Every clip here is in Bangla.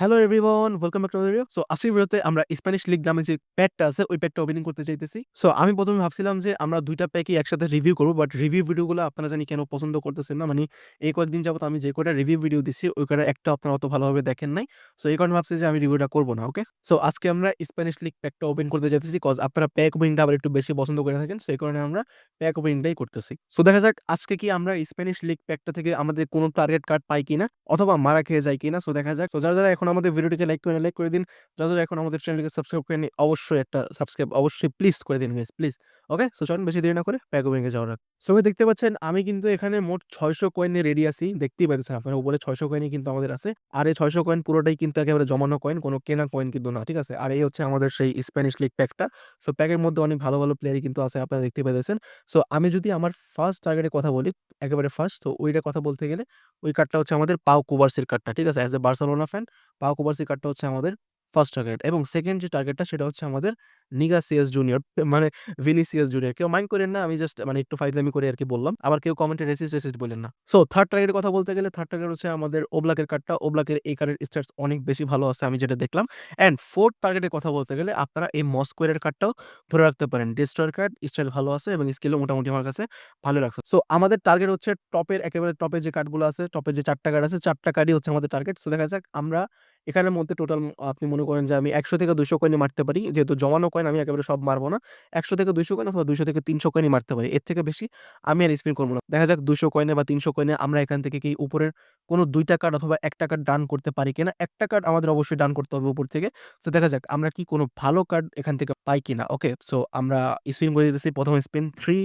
Hello everyone welcome back to video. So আজকের ভিডিওতে আমরা স্প্যানিশ লিগ নামে যে প্যাকটা আছে ওই প্যাকটা ওপেনিং করতে চাইতেছি। সো আমি প্রথমে ভাবছিলাম যে আমরা দুইটা প্যাকই একসাথে রিভিউ করব বাট রিভিউ ভিডিওগুলো আপনারা জানি কেন পছন্দ করতেছেন না। মানে এই কয়েকদিন যাবত আমি যে কয়টা রিভিউ ভিডিও দিছি ওই কয়টার একটা আপনারা অত ভালোভাবে দেখেন নাই। সো এই কারণে ভাবছি যে আমি রিভিউটা করব না। ওকে? সো আজকে আমরা স্প্যানিশ লিগ প্যাকটা ওপেন করতে চাইতেছি কজ আপনারা প্যাক ওপেনিংটা আবার একটু বেশি পছন্দ করে থাকেন। সো এই কারণে আমরা প্যাক ওপেনিংটাই করতেছি। সো দেখা যাক আজকে কি আমরা স্প্যানিশ লিগ প্যাকটা থেকে আমাদের কোনো টার্গেট কার্ড পাই কিনা অথবা মারা খেয়ে যাই কিনা। সো দেখা যাক। সো যারা, যারা এখন আমাদের ভিডিওটিকে লাইক করে লাইক করে দিন। যারা এখন আমাদের চ্যানেলটিকে সাবস্ক্রাইব করেননি অবশ্যই একটা সাবস্ক্রাইব অবশ্যই প্লিজ করে দিন গাইস প্লিজ। ওকে? সো চলেন বেশি দেরি না করে প্যাক এ যাওয়া। সো দেখতে পাচ্ছেন আমি কিন্তু এখানে মোট ৬০০ কয়েন নিয়ে রেডি আছি। দেখতেই পাইতেছেন আপনারা উপরে ৬০০ কয়েনই কিন্তু আমাদের আছে। আর এই ৬০০ কয়েন পুরোটাই কিন্তু একেবারে জমানো কয়েন, কোনো কেনা কয়েন কিন্তু না। ঠিক আছে? আর এই হচ্ছে আমাদের সেই স্প্যানিশ লিগ প্যাকটা। সো প্যাকের মধ্যে অনেক ভালো, ভালো প্লেয়ারই কিন্তু আছে আপনারা দেখতেই পাইতেছেন। সো আমি যদি আমার ফার্স্ট টার্গেটের কথা বলি, একেবারে ফার্স্ট তো ওইটার কথা বলতে গেলে ওই কার্ডটা হচ্ছে আমাদের পাও কুবার্সির কার্ডটা। ঠিক আছে? অ্যাজ এ বার্সেলোনা ফ্যান পাও অকুপার্সি কার্ডটা হচ্ছে আমাদের ফার্স্ট টার্গেট এবং সেকেন্ড যে টার্গেটটা সেটা হচ্ছে আমাদের নিগাসিয়াস জুনিয়র মানে ভিনিসিয়াস জুনিয়র। কেউ মাইন্ড করেন না। আমি জাস্ট মানে একটু ফাইজলামি করে আর কি বললাম। আবার কেউ কমেন্টে রেসিস্ট, রেসিস্ট বলেন না। সো থার্ড টার্গেটের কথা বলতে গেলে থার্ড টার্গেট হচ্ছে আমাদের ওব্লাকের কার্ডটা। ওব্লাকের এই কার্ডের স্ট্যাটস অনেক বেশি ভালো আছে আমি যেটা দেখলাম। অ্যান্ড ফোর্থ টার্গেটের কথা বলতে গেলে আপনারা এই মস্কোয়েরের কার্ডটাও ধরে রাখতে পারেন। ডেস্ট্রয়ার কার্ড স্টাইল ভালো আছে এবং স্কিলও মোটামুটি আমার কাছে ভালো লাগছে। সো আমাদের টার্গেট হচ্ছে টপের একেবারে টপে যে কার্ডগুলো আছে, টপের যে ৪ টা কার্ড আছে চারটা কার্ডই হচ্ছে আমাদের টার্গেট। সো দেখা যাক আমরা এখানের মধ্যে টোটাল আপনি মনে করেন যে আমি ১০০ থেকে ২০০ কয়েনই মারতে পারি। যেহেতু জমানো কয়েন আমি একেবারে সব মারবো না। ১০০ থেকে ২০০ কয়েন অথবা ২০০ থেকে ৩০০ কয়েনই মারতে পারি। এর থেকে বেশি আমি আর স্পিন করব না। দেখা যাক ২০০ কয়েনে বা ৩০০ কয়েনে আমরা এখান থেকে কি উপরের কোনো ২ টা কার্ড অথবা ১ টা কার্ড ডান করতে পারি কিনা। ১ টা কার্ড আমাদের অবশ্যই ডান করতে হবে উপর থেকে। তো দেখা যাক আমরা কি কোনো ভালো কার্ড এখান থেকে পাই কিনা। ওকে? সো আমরা স্পিন করে দিতেছি। ১ম স্পিন 3,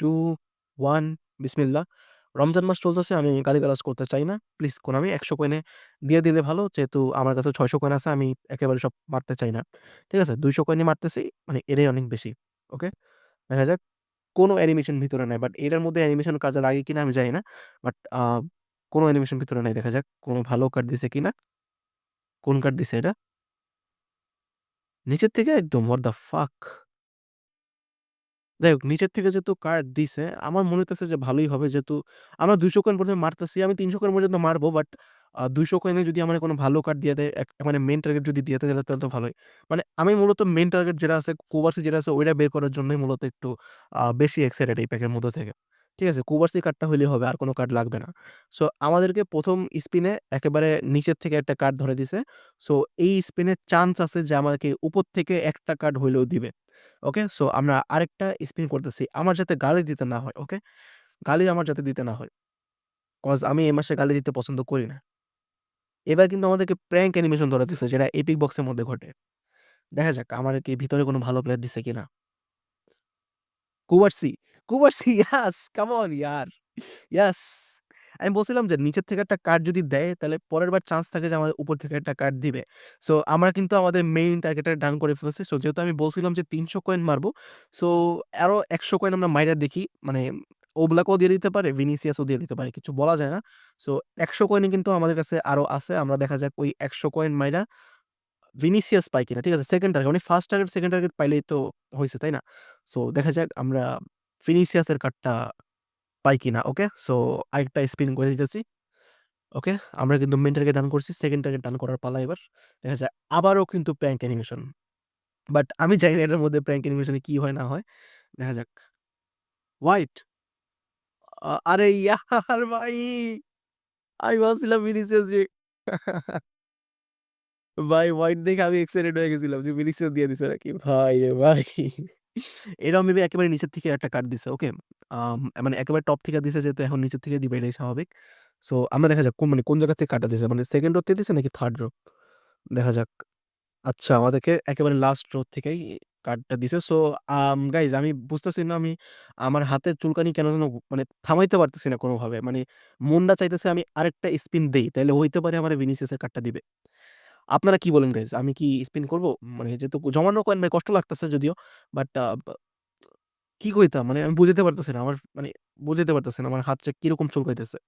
2, 1 বিসমিল্লাহ। রমজান মাস চলতেছে, আমি গালিগালাজ করতে চাই না। প্লিজ কোনামি ১০০ কয়েনে দিয়ে দিলে ভালো। যেহেতু আমার কাছে ৬০০ কয়েন আছে, আমি একেবারে সব মারতে চাই না। ঠিক আছে? ২০০ কয়েনই মারতেছি। মানে এটাই অনেক বেশি। ওকে? দেখা যাক। কোনো অ্যানিমেশন ভিতরে নাই। বাট এটার মধ্যে অ্যানিমেশন কাজে লাগে কিনা আমি জানি না। বাট কোনো অ্যানিমেশন ভিতরে নাই। দেখা যাক, কোনো ভালো কার্ড দিছে কিনা। কোন কার্ড দিছে এটা? নিচের থেকে একদম হোয়াট দ্য ফাক? যাই হোক নিচের থেকে যেহেতু কার্ড দিছে, আমার মনে হইতেছে যে ভালোই হবে যেহেতু আমরা ২০০ কয়েন ১ম এ মারতেছি। আমি ৩০০ কয়েন পর্যন্ত মারবো বাট দুইশো ২০০ কয়েনে যদি আমার কোনো ভালো কার্ড দিয়ে দেয়, মানে মেন টার্গেট যদি দিয়ে দেয় তাহলে তো ভালোই। মানে আমি মূলত মেন টার্গেট যেটা আছে, কোভার্সি যেটা আছে ওইটা বের করার জন্যই মূলত একটু বেশি এক্সাইটেড এই প্যাকের মধ্যে থেকে। ঠিক আছে? কোবার্সি কার্ডটা হইলেই হবে আর কোনো কার্ড লাগবে না। সো আমাদেরকে ১ম স্পিনে একেবারে নিচের থেকে একটা কার্ড ধরে দিছে। সো এই স্পিনের চান্স আছে যে আমাদেরকে উপর থেকে একটা কার্ড হইলেও দিবে। ওকে? সো আমরা আরেকটা স্পিন করতেছি। আমার যাতে গালি দিতে না হয়। ওকে? গালি আমার যাতে দিতে না হয়। কজ আমি এই মাসে গালি দিতে পছন্দ করি না। এবার কিন্তু আমাদেরকে প্র্যাঙ্ক অ্যানিমেশন ধরে দিছে যেটা এপিক বক্সের মধ্যে ঘটে। দেখা যাক আমার কি ভিতরে কোনো ভালো প্লেয়ার দিছে কিনা। Cubarsi, Cubarsi yes! Come on year! Yes! আমি বলছিলাম যে নিচের থেকে একটা কার্ড যদি দেয় তাহলে পরের বার চান্স থাকে যে আমাদের উপর থেকে একটা কার্ড দিবে। সো আমরা কিন্তু আমাদের মেইন টার্গেটটা ডান করে ফেলছি। সো যেহেতু আমি বলছিলাম যে ৩০০ কয়েন মারবো। সো আরও একশো কয়েন আমরা মাইরা দেখি। মানে ওব্লাকও দিয়ে দিতে পারে, ভিনিসিয়াসও দিয়ে দিতে পারে। কিছু বলা যায় না। সো ১০০ কয়েনই কিন্তু আমাদের কাছে আরও আছে। আমরা দেখা যাক ওই ১০০ কয়েন মাইরা ভিনিসিয়াস পাই কিনা। ঠিক আছে? সেকেন্ড টার্গেট মানে ফার্স্ট টার্গেট, সেকেন্ড টার্গেট পাইলেই তো হয়েছে তাই না? সো দেখা যাক আমরা ভিনিসিয়াসের কার্ডটা পাই কি না ওকে? সো আরেকটা স্পিন করে দিতেছি। ওকে? আমরা কিন্তু মেন টার্গেট ডান করছি। সেকেন্ড টার্গেট ডান করার পালা এবার। দেখা যায় আবারও কিন্তু প্র্যাঙ্ক অ্যানিমেশন। বাট আমি জানি না এটার মধ্যে প্র্যাঙ্ক অ্যানিমেশন কী হয়, না হয়। দেখা যাক। হোয়াইট? আরে ইয়ার ভাই! আমি ভাবছিলাম ভিনিসিয়াস যে ভাই হোয়াইট দেখে আমি এক্সাইটেড হয়ে গেছিলাম যে ভিনিসিয়াস দিয়ে দিছে নাকি। ভাই রে ভাই! এরাও মেবি একেবারে নিচের থেকে একটা কার্ড দিছে। ওকে? মানে একেবারে টপ থেকে দিছে যেহেতু এখন নিচের থেকে দিবে এটাই স্বাভাবিক। সো আমরা দেখা যাক কোন মানে কোন জায়গা থেকে কার্ডটা দিছে। মানে সেকেন্ড রো থেকে দিছে নাকি থার্ড রো? দেখা যাক। আচ্ছা আমাদেরকে একেবারে লাস্ট রো থেকেই কার্ডটা দিছে। সো গাইস আমি বুঝতেছি না, আমি আমার হাতের চুলকানি কেন যেন মানে থামাইতে পারতেছি না কোনোভাবে। মানে মনটা চাইতেছে আমি আরেকটা স্পিন দেই। তাইলে হইতে পারে আমার ভিনিসিয়াসের কার্ডটা দিবে। আপনারা কি বলেন গাইস? আমি কি স্পিন করব? মানে যেহেতু জমানো কয়েন ভাই কষ্ট লাগতেছে যদিও। বাট আ বা কি কইতাম? মানে আমি বুঝাইতে পারতেছি না। আমার মানে বুঝাইতে পারতেছি না। আমার হাতটা কীরকম চুলকাইতেছে।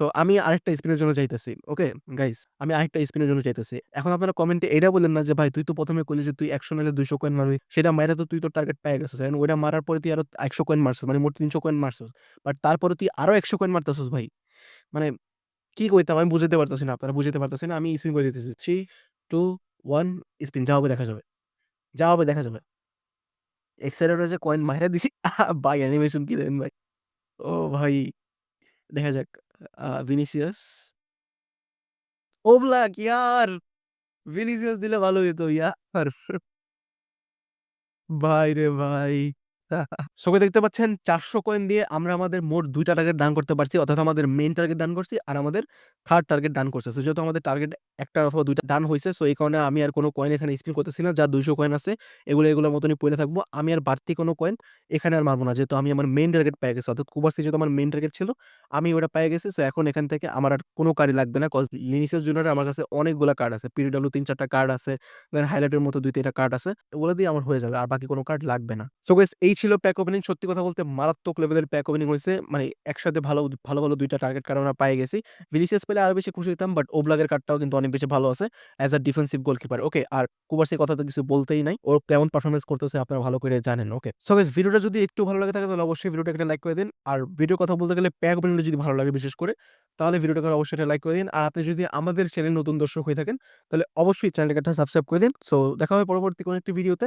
সো আমি আরেকটা স্পিনের জন্য চাইতেছি। ওকে? গাইস আমি আরেকটা স্পিনের জন্য চাইতেছি। এখন আপনারা কমেন্টে এইটা বললেন না যে, "ভাই তুই তো ১ম এ কইলি যে তুই ১০০ নাইলে ২০০ কয়েন মারবি। সেটা মাইরা তো তুই তোর টার্গেট পেয়ে গেছস। এখন ওইটা মারার পরে তুই আরও ১০০ কয়েন মারছস। মানে মোট ৩০০ কয়েন মারছস। বাট তারপরে তুই আরও ১০০ কয়েন মারতেছস ভাই। মানে কি কইতাম আমি বুঝাইতে পারতেছি না। আপনারা বুঝাইতে পারতেছি না। আমি স্পিন করে দিতেছি। 3, 2, 1 স্পিন যা হবে দেখা যাবে। যা হবে দেখা যাবে। এক্সেলেটর যে কয়েন মাইরা দিছি। ভাই অ্যানিমেশন কি দেন ভাই। ও ভাই। দেখা যাক। ভিনিসিয়াস। ওব্লাক ইয়ার! ভিনিসিয়াস দিলে ভালো হইতো ইয়ার। ভাই রে ভাই। ছবি দেখতে পাচ্ছেন ৪০০ কয়েন দিয়ে আমরা আমাদের মোট ২ টা টার্গেট ডান করতে পারছি। অর্থাৎ আমাদের মেইন টার্গেট ডান করছি আর আমাদের থার্ড টার্গেট ডান করছে। সো যেহেতু আমাদের টার্গেট একটা অথবা দুইটা ডান হয়েছে সো এই কারণে আমি আর কোনো কয়েন এখানে স্পিন করতেছি না। যা ২০০ কয়েন আছে এগুলো এগুলোর মতনই পইড়া থাকব। আমি আর বাড়তি কোনো কয়েন এখানে আর মারব না। যেহেতু আমি আমার মেইন টার্গেট পেয়ে গেছি। অর্থাৎ কুবার্সি যেহেতু আমার মেইন টার্গেট ছিল, আমি ওটা পেয়ে গেছি। সো এখন এখান থেকে আমার আর কোনো কার্ডই লাগবে না। কজ লিনিসের জুনিয়র আমার কাছে অনেকগুলা কার্ড আছে। পিডব্লিউ ৩-৪ টা কার্ড আছে। দেন হাইলাইটের মতো দুই তিনটা কার্ড আছে। ওগুলো দিয়ে আমার হয়ে যাবে। আর বাকি কোনো কার্ড লাগবে না। সো গাইস এই ছিল প্যাক ওপেনিং। সত্যি কথা বলতে মারাত্মক লেভেলের প্যাক ওপেনিং হইছে। মানে একসাথে ভালো, ভালো, ভালো দুইটা টার্গেট কার্ড আমরা পায়ে গেছি। ভিনিসিয়াস পেলে আরও বেশি খুশি হতাম বাট ওব্লাকের কার্ডটাও কিন্তু অনেক বেশি ভালো আছে। As a defensive goalkeeper. Okay আর কুবার্সির কথা তো কিছু বলতেই নাই। ও কেমন পারফরমেন্স করতেছে আপনারা ভালো করে জানেন। ওকে। সো গাইস ভিডিওটা যদি একটু ভালো লাগে থাকে তাহলে অবশ্যই ভিডিওটা একটা লাইক করে দিন। আর ভিডিও কথা বলতে গেলে প্যাক ওপেনিংটা যদি ভালো লাগে বিশেষ করে তাহলে ভিডিওটাকে অবশ্যই একটা লাইক করে দিন। আর আপনি যদি আমাদের চ্যানেলে নতুন দর্শক হয়ে থাকেন তাহলে অবশ্যই চ্যানেলটাকে একটা সাবস্ক্রাইব করে দিন। সো দেখা হবে পরবর্তী কোনো একটি ভিডিওতে।